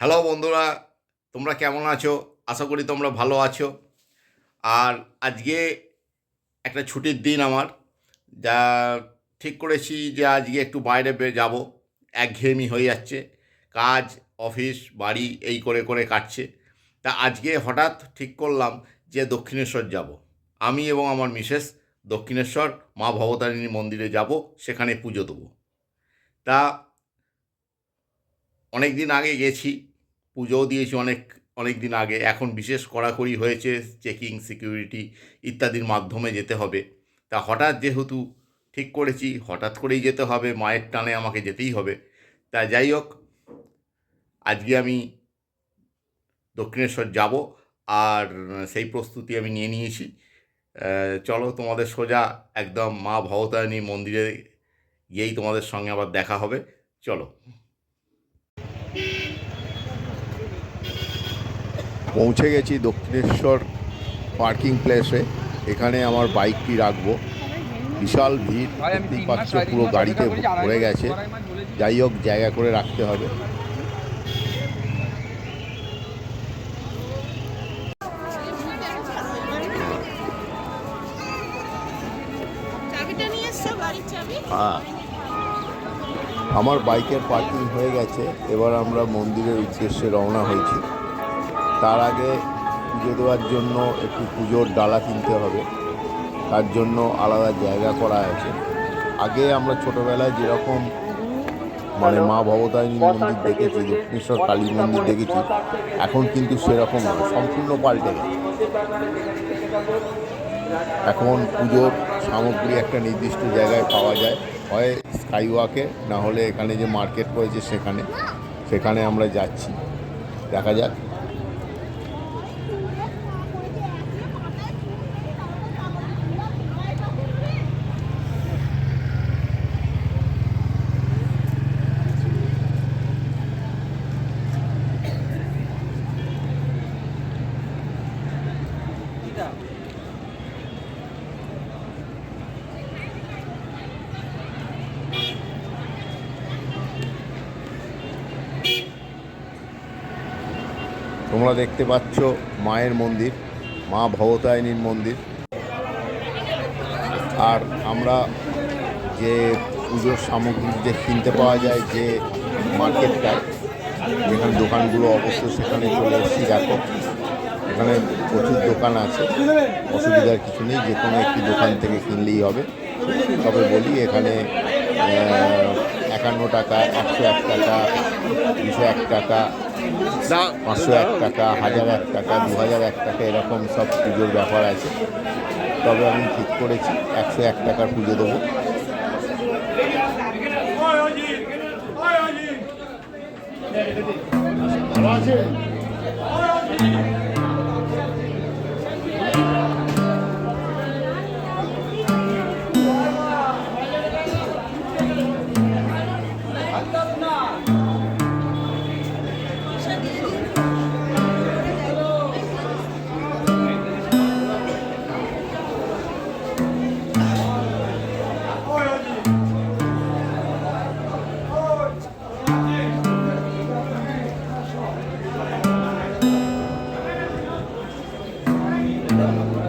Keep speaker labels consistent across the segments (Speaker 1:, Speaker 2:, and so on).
Speaker 1: Hello বন্ধুরা, তোমরা কেমন আছো? আশা করি তোমরা ভালো আছো। আর আজকে একটা ছুটির দিন আমার, যা ঠিক করেছি যে আজকে একটু বাইরে যাব। একঘেয়েমি হয়ে যাচ্ছে, কাজ, অফিস, বাড়ি এই করে করে কাটছে। তা আজকে হঠাৎ ঠিক করলাম যে দক্ষিণেশ্বর যাব। আমি এবং আমার মিসেস দক্ষিণেশ্বর মা ভবতারিণী মন্দিরে যাব, সেখানে পুজো দেবো। তা অনেক দিন আগে গেছি পুজোও দিয়েছি অনেক অনেক দিন আগে। এখন বিশেষ কড়াকড়ি হয়েছে চেকিং, সিকিউরিটি ইত্যাদির মাধ্যমে যেতে হবে। তা হঠাৎ যেহেতু ঠিক করেছি, হঠাৎ করেই যেতে হবে, মায়ের টানে আমাকে যেতেই হবে। তা যাই হোক, আজকে আমি দক্ষিণেশ্বর যাব আর সেই প্রস্তুতি আমি নিয়ে নিয়েছি। চলো তোমাদের সোজা একদম মা ভবতারিণী মন্দিরে গিয়েই তোমাদের সঙ্গে আবার দেখা হবে। চলো।
Speaker 2: পৌঁছে গেছি দক্ষিণেশ্বর পার্কিং প্লেসে। এখানে আমার বাইকটি রাখব। বিশাল ভিড় দেখতেই পাচ্ছ পুরো গাড়িতে ভরে গেছে। যাই হোক জায়গা করে রাখতে হবে।
Speaker 3: চাবিটা নিয়ে এসছো গাড়ির চাবি?
Speaker 2: হ্যাঁ। আমার বাইকের পার্কিং হয়ে গেছে। এবার আমরা মন্দিরের উদ্দেশ্যে রওনা হয়েছি। তার আগে পুজো দেওয়ার জন্য একটু পুজোর ডালা কিনতে হবে। তার জন্য আলাদা জায়গা করা আছে। আগে আমরা ছোটোবেলায় যেরকম মানে মা ভবতারিণী মন্দির দেখেছি দক্ষিণেশ্বর কালী মন্দির দেখেছি এখন কিন্তু সেরকম সম্পূর্ণ পাল্টে গেছে। এখন পুজোর সামগ্রী একটা নির্দিষ্ট জায়গায় পাওয়া যায় হয় স্কাইওয়াকে না হলে এখানে যে মার্কেট রয়েছে সেখানে সেখানে আমরা যাচ্ছি। দেখা যাক। তোমরা দেখতে পাচ্ছ মায়ের মন্দির, মা ভবতারিণীর মন্দির। আর আমরা যে পুজোর সামগ্রী যে কিনতে পাওয়া যায়, যে মার্কেটটায় যেখানে দোকানগুলো অবশ্য সেখানে চলে এসেছি, দেখো। এখানে প্রচুর দোকান আছে, অসুবিধার কিছু নেই, যে কোনো একটি দোকান থেকে কিনলেই হবে। তবে বলি এখানে একান্ন টাকা একশো এক টাকা দুশো এক টাকা পাঁচশো এক টাকা হাজার এক টাকা দু হাজার এক টাকা এরকম সব পুজোর ব্যাপার আছে। তবে আমি ঠিক করেছি একশো এক টাকার পুজো দেবো। Amén.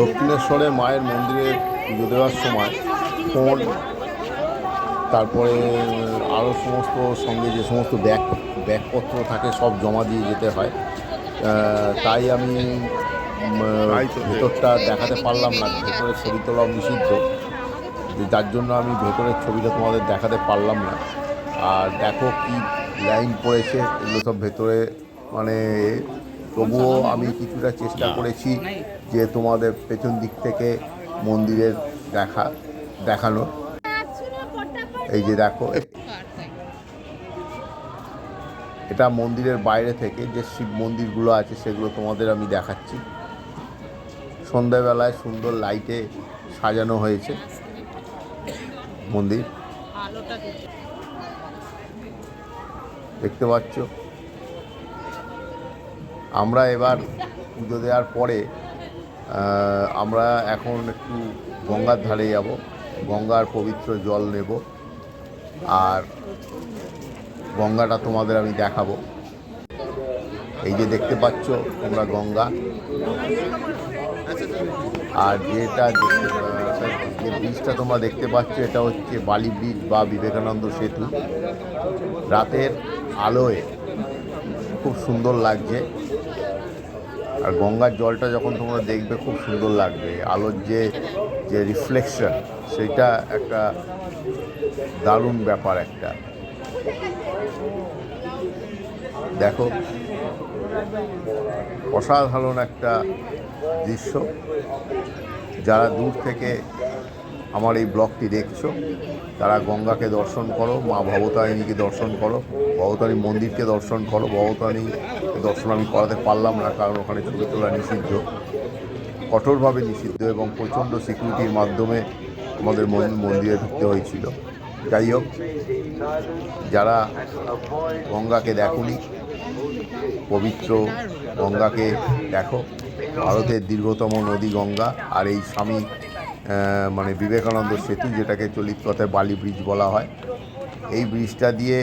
Speaker 2: দক্ষিণেশ্বরে মায়ের মন্দিরে পুজো দেওয়ার সময় ফোন তারপরে আরও সমস্ত সঙ্গে যে সমস্ত ব্যাগ, ব্যাগপত্র থাকে সব জমা দিয়ে যেতে হয়। তাই আমি ভেতরটা দেখাতে পারলাম না ভেতরের ছবি তোলা নিষিদ্ধ। যার জন্য আমি ভেতরের ছবিটা তোমাদের দেখাতে পারলাম না। আর দেখো কি লাইন পড়েছে, এগুলো সব ভেতরে মানে তবুও আমি কিছুটা চেষ্টা করেছি যে তোমাদের পেছন দিক থেকে মন্দিরের দেখা দেখানোর। এই যে দেখো এটা মন্দিরের বাইরে থেকে যে শিব মন্দিরগুলো আছে সেগুলো তোমাদের আমি দেখাচ্ছি। সন্ধ্যাবেলায় সুন্দর লাইটে সাজানো হয়েছে মন্দির। দেখতে পাচ্ছ? আমরা এবার পুজো দেওয়ার পরে আমরা এখন একটু গঙ্গার ধারে যাব। গঙ্গার পবিত্র জল নেব। আর গঙ্গাটা তোমাদের আমি দেখাবো। এই যে দেখতে পাচ্ছ তোমরা গঙ্গা। আর যেটা যে ব্রিজটা তোমরা দেখতে পাচ্ছ, এটা হচ্ছে বালি ব্রিজ বা বিবেকানন্দ সেতু। রাতের আলোয় খুব সুন্দর লাগছে। আর গঙ্গার জলটা যখন তোমরা দেখবে, খুব সুন্দর লাগবে। আলোর যে যে রিফ্লেকশন সেটা একটা দারুণ ব্যাপার একটা। দেখো, অসাধারণ একটা দৃশ্য। যারা দূর থেকে আমার এই ব্লগটি দেখছ, তারা গঙ্গাকে দর্শন করো, মা ভবতারিণীকে দর্শন করো, ভবতারিণী মন্দিরকে দর্শন করো ভবতারিণী দর্শন আমি করাতে পারলাম না, কারণ ওখানে ছবি তোলা নিষিদ্ধ। কঠোরভাবে নিষিদ্ধ এবং প্রচণ্ড সিকিউরিটির মাধ্যমে আমাদের মন- মন্দিরে ঢুকতে হয়েছিল। যাই হোক, যারা গঙ্গাকে দেখুনি, পবিত্র গঙ্গাকে দেখো, ভারতের দীর্ঘতম নদী গঙ্গা, আর এই স্বামী মানে বিবেকানন্দ সেতু যেটাকে চলিত কথায় বালি ব্রিজ বলা হয়। এই ব্রিজটা দিয়ে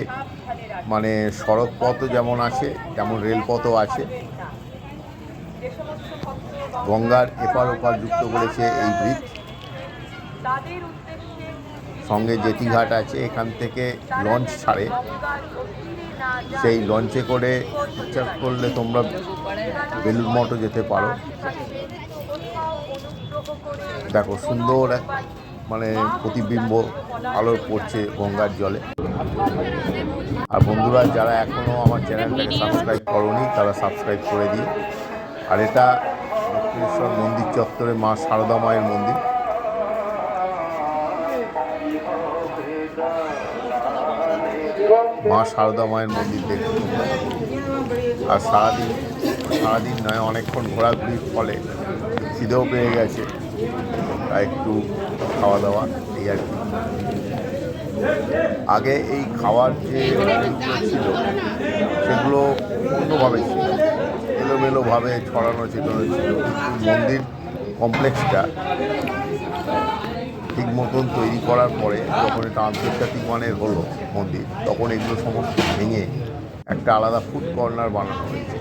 Speaker 2: মানে সড়ক পথও যেমন আছে, তেমন রেলপথও আছে। গঙ্গার এপার ওপার যুক্ত করেছে এই ব্রিজ। সঙ্গে জেটিঘাট আছে, এখান থেকে লঞ্চ ছাড়ে। সেই লঞ্চে করে ইচ্ছা করলে তোমরা বেলুর মঠও যেতে পারো। দেখো, সুন্দর এক মানে প্রতিবিম্ব আলো পড়ছে গঙ্গার জলে। আর বন্ধুরা, যারা এখনও আমার চ্যানেলটাকে সাবস্ক্রাইব করনি, তারা সাবস্ক্রাইব করে দিই আর এটা দক্ষিণেশ্বর মন্দির চত্বরে মা সারদা মায়ের মন্দির। মা সারদা মায়ের মন্দির তোমরা আর সারাদিন সারাদিন নয়, অনেকক্ষণ ঘোরাঘুরির ফলে খিদেও পেয়ে গেছে। তাই একটু খাওয়া দাওয়া এই আর কি। আগে এই খাওয়ার যে ছিল, সেগুলো অন্যভাবে ছিল। এলোমেলোভাবে ছড়ানো ছিল মন্দির কমপ্লেক্সটা ঠিক মতন তৈরি করার পরে যখন এটা আন্তর্জাতিক মানের হলো মন্দির, তখন এগুলো সমস্ত ভেঙে একটা আলাদা ফুড কর্নার বানানো হয়েছে।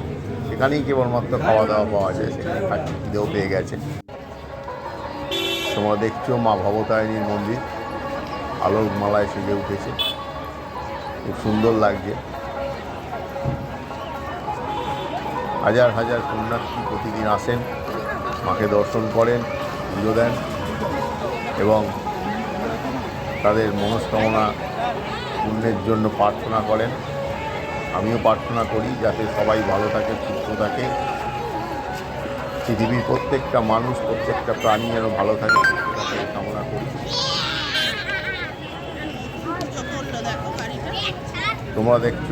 Speaker 2: সেখানেই কেবলমাত্র খাওয়া দাওয়া পাওয়া যায়, সেখানে খাচ্ছি খিদেও পেয়ে গেছে। তোমরা দেখছ মা ভবতারিণীর মন্দির। আলোর মালায় সেজে উঠেছে। খুব সুন্দর লাগছে। হাজার হাজার পুণ্যার্থী প্রতিদিন আসেন, মাকে দর্শন করেন, পুজো দেন এবং তাদের মনস্কামনা পূর্ণের জন্য প্রার্থনা করেন। আমিও প্রার্থনা করি যাতে সবাই ভালো থাকে, সুস্থ থাকে। পৃথিবীর প্রত্যেকটা মানুষ, প্রত্যেকটা প্রাণী যেন ভালো থাকে কামনা করি। তোমরা দেখছ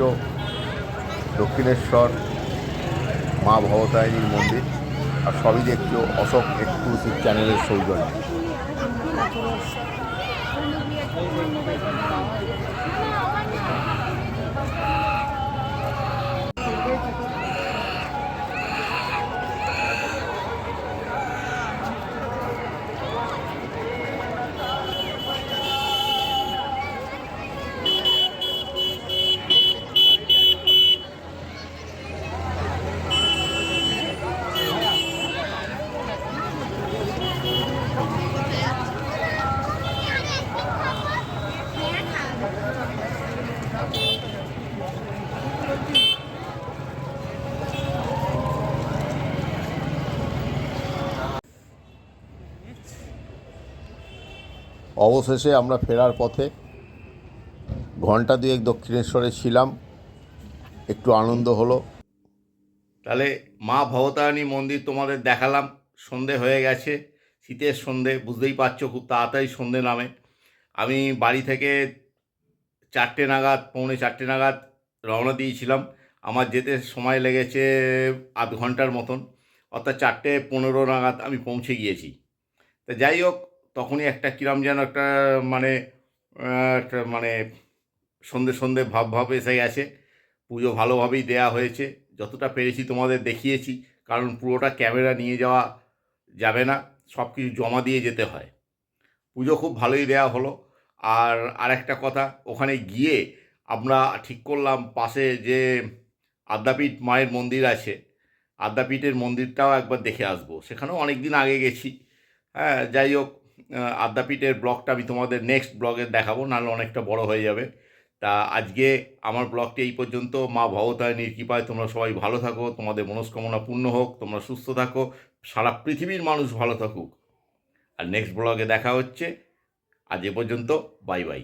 Speaker 2: দক্ষিণেশ্বর মা ভবতারিণীর মন্দির, আর সবই দেখছ অশোক এক্সক্লুসিভ চ্যানেলের সৌজন্যে। অবশেষে আমরা ফেরার পথে ঘণ্টা দুয়েক দক্ষিণেশ্বরে ছিলাম। একটু আনন্দ হলো। তাহলে মা ভবতারিণী মন্দির তোমাদের দেখালাম। সন্ধে হয়ে গেছে। শীতের সন্ধে, বুঝতেই পারছ খুব তাড়াতাড়ি সন্ধে নামে। আমি বাড়ি থেকে চারটে নাগাদ, পৌনে চারটে নাগাদ রওনা দিয়েছিলাম। আমার যেতে সময় লেগেছে আধ ঘণ্টার মতন। অর্থাৎ চারটে পনেরো নাগাদ আমি পৌঁছে গিয়েছি। তা যাই হোক তখনই একটা কিরম যেন একটা মানে একটা মানে সন্ধে সন্ধে ভাব ভাব এসে গেছে। পুজো ভালোভাবেই দেয়া হয়েছে। যতটা পেরেছি তোমাদের দেখিয়েছি, কারণ পুরোটা ক্যামেরা নিয়ে যাওয়া যাবে না, সব কিছু জমা দিয়ে যেতে হয়। পুজো খুব ভালোই দেয়া হলো। আর আরেকটা কথা, ওখানে গিয়ে আমরা ঠিক করলাম পাশে যে আদ্যাপীঠ মায়ের মন্দির আছে, আদ্যাপীঠের মন্দিরটাও একবার দেখে আসব। সেখানেও অনেক দিন আগে গেছি। হ্যাঁ যাই হোক আদ্যাপীঠের ব্লগটা আমি তোমাদের নেক্সট ব্লগে দেখাবো, নাহলে অনেকটা বড় হয়ে যাবে। তা আজকে আমার ব্লগটি এই পর্যন্ত। মা ভবতারিণীর কৃপায় তোমরা সবাই ভালো থাকো, তোমাদের মনস্কামনা পূর্ণ হোক, তোমরা সুস্থ থাকো, সারা পৃথিবীর মানুষ ভালো থাকুক। আর নেক্সট ব্লগে দেখা হচ্ছে। আজ এ পর্যন্ত বাই বাই